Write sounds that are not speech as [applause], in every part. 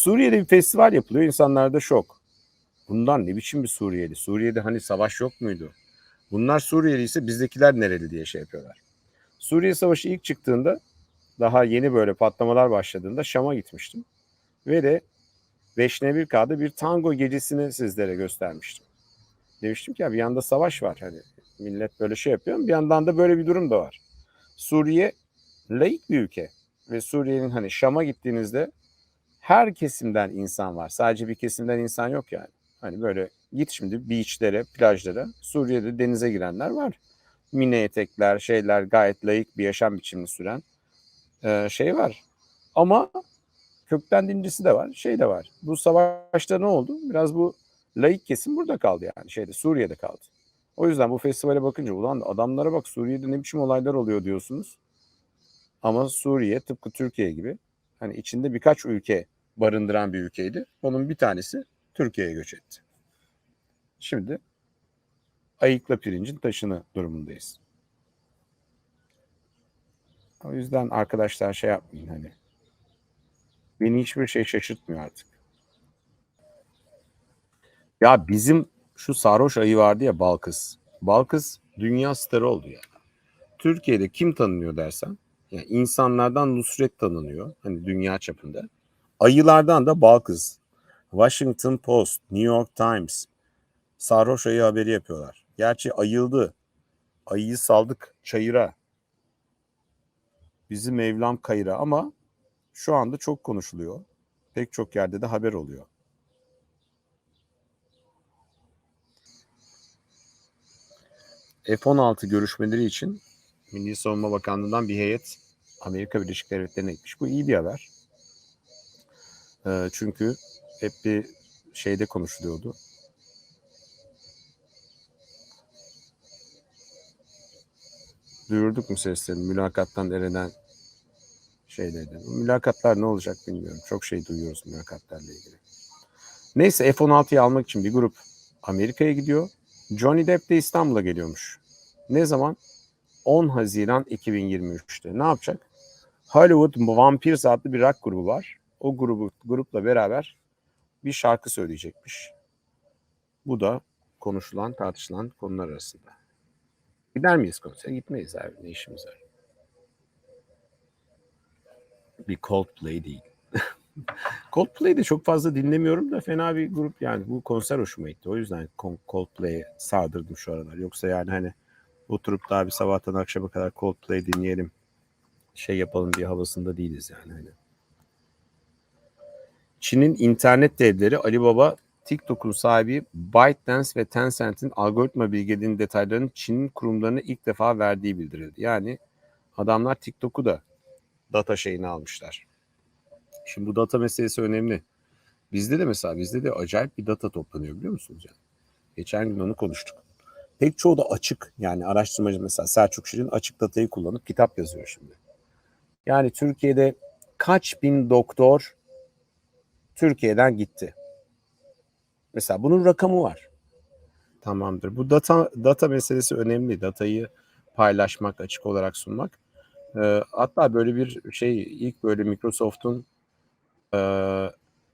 Suriye'de bir festival yapılıyor. İnsanlarda şok. Bundan ne biçim bir Suriyeli? Suriye'de hani savaş yok muydu? Bunlar Suriyeli ise bizdekiler nereli diye şey yapıyorlar. Suriye Savaşı ilk çıktığında daha yeni böyle patlamalar başladığında Şam'a gitmiştim. Ve de Beşne kağıda bir tango gecesini sizlere göstermiştim. Demiştim ki ya bir yanda savaş var hani millet böyle şey yapıyor bir yandan da böyle bir durum da var. Suriye laik bir ülke ve Suriye'nin hani Şam'a gittiğinizde her kesimden insan var. Sadece bir kesimden insan yok yani. Hani böyle git şimdi beachlere, plajlara. Suriye'de denize girenler var. Mini etekler, şeyler gayet layık bir yaşam biçimini süren e, şey var. Ama kökten dincisi de var, şey de var. Bu savaşta ne oldu? Biraz bu laik kesim burada kaldı yani şeyde Suriye'de kaldı. O yüzden bu festivale bakınca ulan adamlara bak Suriye'de ne biçim olaylar oluyor diyorsunuz. Ama Suriye tıpkı Türkiye gibi hani içinde birkaç ülke barındıran bir ülkeydi. Onun bir tanesi Türkiye'ye göç etti. Şimdi ayıkla pirincin taşını durumundayız. O yüzden arkadaşlar şey yapmayın hani. Beni hiçbir şey şaşırtmıyor artık. Ya bizim şu sarhoş ayı vardı ya Balkız. Balkız dünya starı oldu ya. Türkiye'de kim tanınıyor dersen yani insanlardan Nusret tanınıyor hani dünya çapında. Ayılardan da Balkız. Washington Post, New York Times sarhoş ayı haberi yapıyorlar. Gerçi ayıldı. Ayıyı saldık çayıra. Bizim Mevlam kayıra ama şu anda çok konuşuluyor. Pek çok yerde de haber oluyor. F-16 görüşmeleri için Milli Savunma Bakanlığı'ndan bir heyet Amerika Birleşik Devletleri'ne gitmiş. Bu iyi bir haber. Ee, çünkü hep bir şeyde konuşuluyordu. Duyurduk mu seslerini mülakattan erenen şeylerden. Mülakatlar ne olacak bilmiyorum. Çok şey duyuyoruz mülakatlarla ilgili. Neyse F-16'yı almak için bir grup Amerika'ya gidiyor. Johnny Depp de İstanbul'a geliyormuş. Ne zaman? 10 Haziran 2023'te. Ne yapacak? Hollywood Vampires adlı bir rock grubu var. O grubu grupla beraber bir şarkı söyleyecekmiş. Bu da konuşulan, tartışılan konular arasında. Gider miyiz konsere? Gitmeyiz abi. Ne işimiz var? Bir Coldplay değil. [laughs] Coldplay'i de çok fazla dinlemiyorum da fena bir grup yani. Bu konser hoşuma gitti. O yüzden Coldplay'e sardırdım şu aralar. Yoksa yani hani oturup daha bir sabahtan akşama kadar Coldplay dinleyelim şey yapalım diye havasında değiliz yani. Hani. Çin'in internet devleri Alibaba TikTok'un sahibi ByteDance ve Tencent'in algoritma bilgeliğinin detaylarını Çin'in kurumlarına ilk defa verdiği bildirildi. Yani adamlar TikTok'u da data şeyini almışlar. Şimdi bu data meselesi önemli. Bizde de mesela bizde de acayip bir data toplanıyor biliyor musunuz yani? Geçen gün onu konuştuk. Pek çoğu da açık. Yani araştırmacı mesela Selçuk Şirin açık datayı kullanıp kitap yazıyor şimdi. Yani Türkiye'de kaç bin doktor Türkiye'den gitti. Mesela bunun rakamı var. Tamamdır. Bu data data meselesi önemli. Datayı paylaşmak, açık olarak sunmak. Ee, hatta böyle bir şey ilk böyle Microsoft'un e,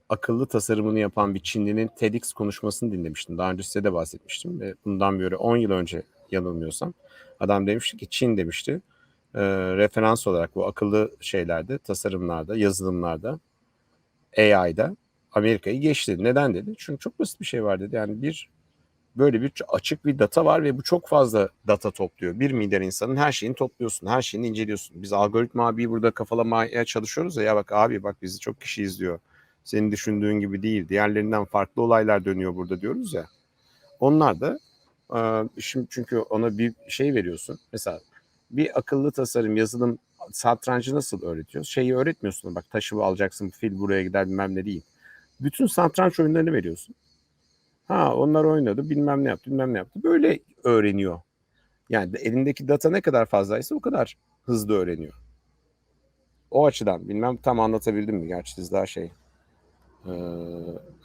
akıllı tasarımını yapan bir Çinlinin TEDx konuşmasını dinlemiştim. Daha önce size de bahsetmiştim ve bundan böyle 10 yıl önce yanılmıyorsam adam demişti ki Çin demişti e, referans olarak bu akıllı şeylerde, tasarımlarda, yazılımlarda, AI'da Amerika'yı geçti. Neden dedi? Çünkü çok basit bir şey var dedi. Yani bir böyle bir açık bir data var ve bu çok fazla data topluyor. Bir milyar insanın her şeyini topluyorsun, her şeyini inceliyorsun. Biz algoritma abi burada kafalamaya çalışıyoruz ya, ya bak abi bak bizi çok kişi izliyor. Senin düşündüğün gibi değil. Diğerlerinden farklı olaylar dönüyor burada diyoruz ya. Onlar da şimdi çünkü ona bir şey veriyorsun. Mesela bir akıllı tasarım, yazılım satrancı nasıl öğretiyoruz? Şeyi öğretmiyorsun. Bak taşı alacaksın, fil buraya gider bilmem ne değil. Bütün satranç oyunlarını veriyorsun. Ha onlar oynadı bilmem ne yaptı bilmem ne yaptı. Böyle öğreniyor. Yani elindeki data ne kadar fazlaysa o kadar hızlı öğreniyor. O açıdan bilmem tam anlatabildim mi? Gerçi siz daha şey e,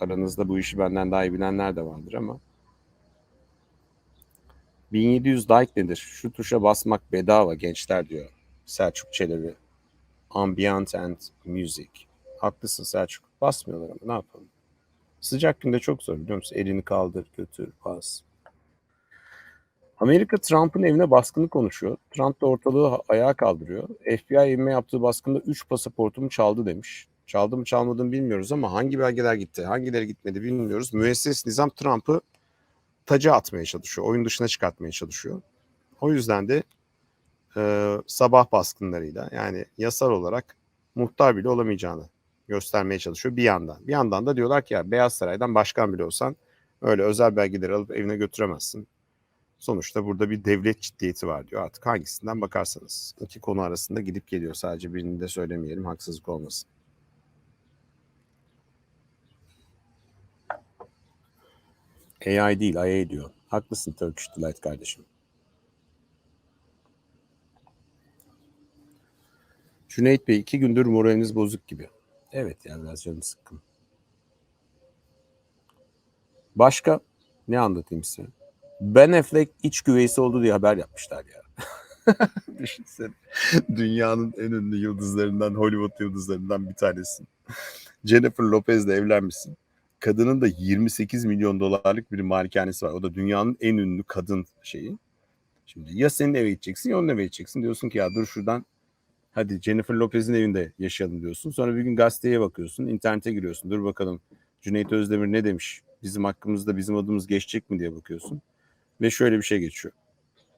aranızda bu işi benden daha iyi bilenler de vardır ama 1700 like nedir? Şu tuşa basmak bedava gençler diyor Selçuk Çelebi. Ambient and Music. Haklısın Selçuk. Basmıyorlar ama ne yapalım. Sıcak günde çok zor biliyor musun? Elini kaldır, götür, bas. Amerika Trump'ın evine baskını konuşuyor. Trump da ortalığı ayağa kaldırıyor. FBI evime yaptığı baskında 3 pasaportumu çaldı demiş. Çaldı mı çalmadı mı bilmiyoruz ama hangi belgeler gitti, hangileri gitmedi bilmiyoruz. Müesses nizam Trump'ı taca atmaya çalışıyor. Oyun dışına çıkartmaya çalışıyor. O yüzden de e, sabah baskınlarıyla yani yasal olarak muhtar bile olamayacağını göstermeye çalışıyor bir yandan. Bir yandan da diyorlar ki ya Beyaz Saray'dan başkan bile olsan öyle özel belgeleri alıp evine götüremezsin. Sonuçta burada bir devlet ciddiyeti var diyor. Artık hangisinden bakarsanız. İki konu arasında gidip geliyor. Sadece birini de söylemeyelim haksızlık olmasın. AI değil IA diyor. Haklısın Turkish Delight kardeşim. Cüneyt Bey iki gündür moraliniz bozuk gibi. Evet ya biraz canım sıkkın. Başka ne anlatayım size? Ben Affleck iç güveysi oldu diye haber yapmışlar ya. [laughs] Düşünsene. Dünyanın en ünlü yıldızlarından, Hollywood yıldızlarından bir tanesin. Jennifer Lopez'le evlenmişsin. Kadının da 28 milyon dolarlık bir malikanesi var. O da dünyanın en ünlü kadın şeyi. Şimdi ya senin eve gideceksin ya onun eve gideceksin. Diyorsun ki ya dur şuradan hadi Jennifer Lopez'in evinde yaşayalım diyorsun. Sonra bir gün gazeteye bakıyorsun, internete giriyorsun. Dur bakalım Cüneyt Özdemir ne demiş? Bizim hakkımızda bizim adımız geçecek mi diye bakıyorsun. Ve şöyle bir şey geçiyor.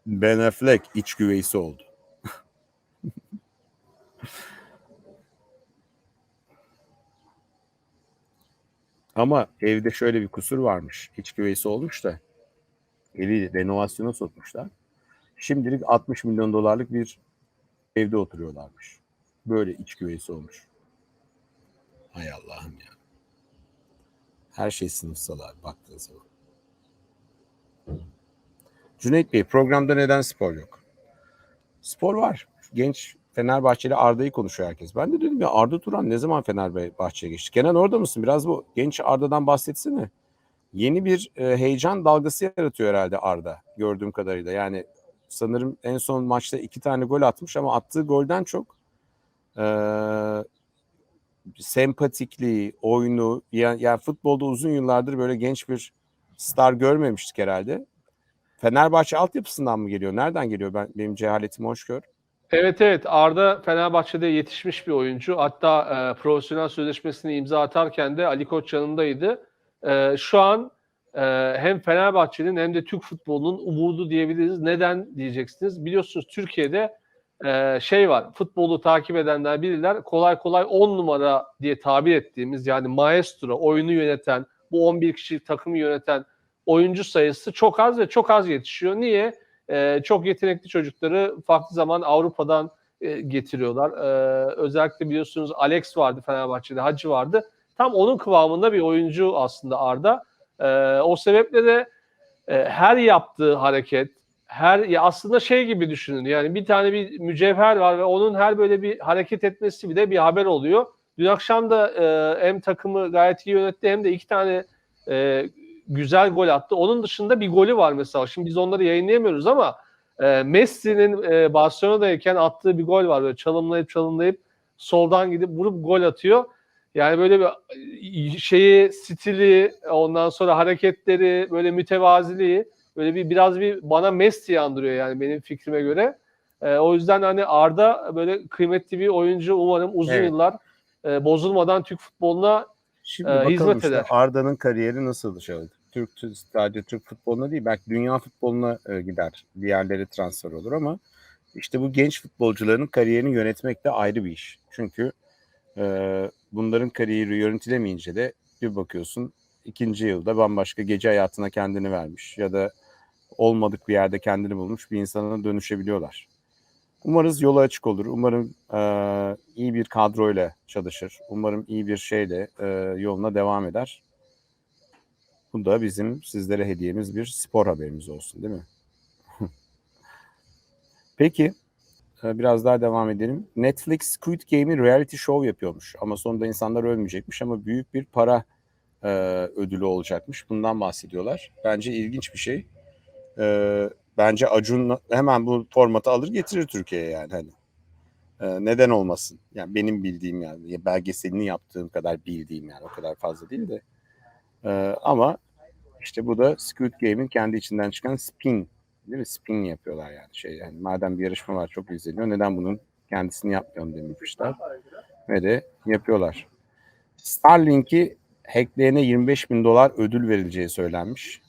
Ben Affleck iç güveysi oldu. [laughs] Ama evde şöyle bir kusur varmış. İç güveysi olmuş da evi renovasyona sokmuşlar. Şimdilik 60 milyon dolarlık bir evde oturuyorlarmış. Böyle iç güveysi olmuş. Hay Allah'ım ya. Her şey sınıfsal abi baktığın zaman. Cüneyt Bey programda neden spor yok? Spor var. Genç Fenerbahçeli Arda'yı konuşuyor herkes. Ben de dedim ya Arda Turan ne zaman Fenerbahçe'ye geçti? Kenan orada mısın? Biraz bu genç Arda'dan bahsetsene. Yeni bir e, heyecan dalgası yaratıyor herhalde Arda gördüğüm kadarıyla. Yani sanırım en son maçta iki tane gol atmış ama attığı golden çok e, sempatikliği, oyunu yani, yani futbolda uzun yıllardır böyle genç bir star görmemiştik herhalde. Fenerbahçe altyapısından mı geliyor? Nereden geliyor? Ben benim cehaletimi hoş gör. Evet evet Arda Fenerbahçe'de yetişmiş bir oyuncu. Hatta e, profesyonel sözleşmesini imza atarken de Ali Koç yanındaydı. E, şu an e, hem Fenerbahçe'nin hem de Türk futbolunun umudu diyebiliriz. Neden diyeceksiniz? Biliyorsunuz Türkiye'de e, şey var. Futbolu takip edenler bilirler. Kolay kolay 10 numara diye tabir ettiğimiz yani maestro, oyunu yöneten, bu 11 kişilik takımı yöneten oyuncu sayısı çok az ve çok az yetişiyor. Niye? Ee, çok yetenekli çocukları farklı zaman Avrupa'dan e, getiriyorlar. Ee, özellikle biliyorsunuz Alex vardı Fenerbahçe'de, Hacı vardı. Tam onun kıvamında bir oyuncu aslında Arda. Ee, o sebeple de e, her yaptığı hareket, her ya aslında şey gibi düşünün. Yani bir tane bir mücevher var ve onun her böyle bir hareket etmesi bile bir haber oluyor. Dün akşam da e, hem takımı gayet iyi yönetti hem de iki tane e, güzel gol attı. Onun dışında bir golü var mesela. Şimdi biz onları yayınlayamıyoruz ama e, Messi'nin e, Barcelona'dayken attığı bir gol var. Böyle çalımlayıp çalımlayıp soldan gidip vurup gol atıyor. Yani böyle bir e, şeyi, stili, ondan sonra hareketleri, böyle mütevaziliği böyle bir biraz bir bana Messi'yi andırıyor yani benim fikrime göre. E, o yüzden hani Arda böyle kıymetli bir oyuncu umarım uzun Evet. yıllar e, bozulmadan Türk futboluna Şimdi bakalım hizmet işte eder. Arda'nın kariyeri nasıl oldu? Türk sadece Türk futboluna değil belki dünya futboluna e, gider. Diğerleri transfer olur ama işte bu genç futbolcuların kariyerini yönetmek de ayrı bir iş. Çünkü e, bunların kariyeri yönetilemeyince de bir bakıyorsun ikinci yılda bambaşka gece hayatına kendini vermiş ya da olmadık bir yerde kendini bulmuş bir insana dönüşebiliyorlar. Umarız yolu açık olur. Umarım e, iyi bir kadroyla çalışır. Umarım iyi bir şeyle e, yoluna devam eder. Bu da bizim sizlere hediyemiz bir spor haberimiz olsun değil mi? [laughs] Peki biraz daha devam edelim. Netflix Squid Game'i reality show yapıyormuş. Ama sonunda insanlar ölmeyecekmiş ama büyük bir para e, ödülü olacakmış. Bundan bahsediyorlar. Bence ilginç bir şey. E, bence Acun hemen bu formatı alır getirir Türkiye'ye yani hani. Ee, neden olmasın? Yani benim bildiğim yani ya belgeselini yaptığım kadar bildiğim yani o kadar fazla değil de. Ee, ama işte bu da Squid Game'in kendi içinden çıkan spin değil mi? Spin yapıyorlar yani şey yani madem bir yarışma var çok izleniyor neden bunun kendisini yapmayalım demişler ve de yapıyorlar. Starlink'i hackleyene 25 bin dolar ödül verileceği söylenmiş.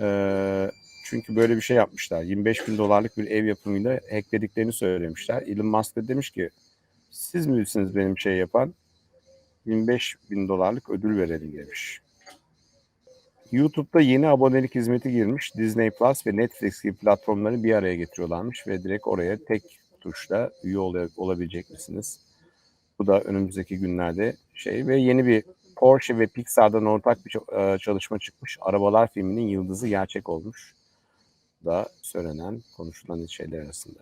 Ee, çünkü böyle bir şey yapmışlar. 25 bin dolarlık bir ev yapımıyla hacklediklerini söylemişler. Elon Musk da demiş ki siz misiniz benim şey yapan? 25 bin dolarlık ödül verelim demiş. YouTube'da yeni abonelik hizmeti girmiş. Disney Plus ve Netflix gibi platformları bir araya getiriyorlarmış ve direkt oraya tek tuşla üye ol- olabilecek misiniz? Bu da önümüzdeki günlerde şey ve yeni bir Porsche ve Pixar'dan ortak bir e, çalışma çıkmış. Arabalar filminin yıldızı gerçek olmuş. Da söylenen, konuşulan şeyler arasında.